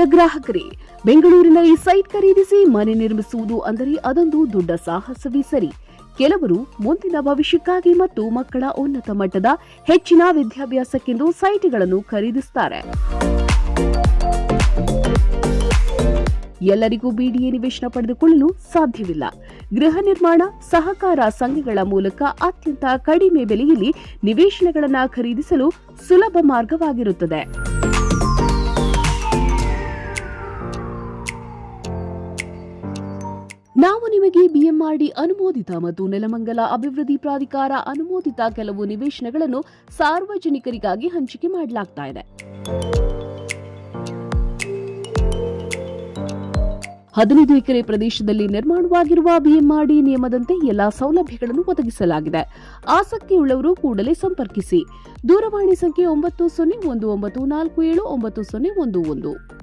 ಪ್ರಿಯ ಗ್ರಾಹಕರೇ, ಬೆಂಗಳೂರಿನ ಈ ಸೈಟ್ ಖರೀದಿಸಿ ಮನೆ ನಿರ್ಮಿಸುವುದು ಅಂದರೆ ಅದೊಂದು ದೊಡ್ಡ ಸಾಹಸವೇ ಸರಿ. ಕೆಲವರು ಮುಂದಿನ ಭವಿಷ್ಯಕ್ಕಾಗಿ ಮತ್ತು ಮಕ್ಕಳ ಉನ್ನತ ಮಟ್ಟದ ಹೆಚ್ಚಿನ ವಿದ್ಯಾಭ್ಯಾಸಕ್ಕೆಂದು ಸೈಟ್ಗಳನ್ನು ಖರೀದಿಸುತ್ತಾರೆ. ಎಲ್ಲರಿಗೂ ಬಿಡಿಎ ನಿವೇಶನ ಪಡೆದುಕೊಳ್ಳಲು ಸಾಧ್ಯವಿಲ್ಲ. ಗೃಹ ನಿರ್ಮಾಣ, ಸಹಕಾರ ಸಂಘಗಳ ಮೂಲಕ ಅತ್ಯಂತ ಕಡಿಮೆ ಬೆಲೆಯಲ್ಲಿ ನಿವೇಶನಗಳನ್ನು ಖರೀದಿಸಲು ಸುಲಭ ಮಾರ್ಗವಾಗಿರುತ್ತದೆ. ನಾವು ನಿಮಗೆ ಬಿಎಂಆರ್ಡಿ ಅನುಮೋದಿತ ಮತ್ತು ನೆಲಮಂಗಲ ಅಭಿವೃದ್ಧಿ ಪ್ರಾಧಿಕಾರ ಅನುಮೋದಿತ ಕೆಲವು ನಿವೇಶನಗಳನ್ನು ಸಾರ್ವಜನಿಕರಿಗಾಗಿ ಹಂಚಿಕೆ ಮಾಡಲಾಗ್ತಾ ಇದೆ. ಹದಿನೈದು ಎಕರೆ ಪ್ರದೇಶದಲ್ಲಿ ನಿರ್ಮಾಣವಾಗಿರುವ ಬಿಎಂಆರ್ಡಿ ನಿಯಮದಂತೆ ಎಲ್ಲಾ ಸೌಲಭ್ಯಗಳನ್ನು ಒದಗಿಸಲಾಗಿದೆ. ಆಸಕ್ತಿಯುಳ್ಳವರು ಕೂಡಲೇ ಸಂಪರ್ಕಿಸಿ. ದೂರವಾಣಿ ಸಂಖ್ಯೆ ಒಂಬತ್ತು ಸೊನ್ನೆ ಒಂದು ಒಂಬತ್ತು ನಾಲ್ಕು ಏಳು ಒಂಬತ್ತು ಸೊನ್ನೆ ಒಂದು ಒಂದು.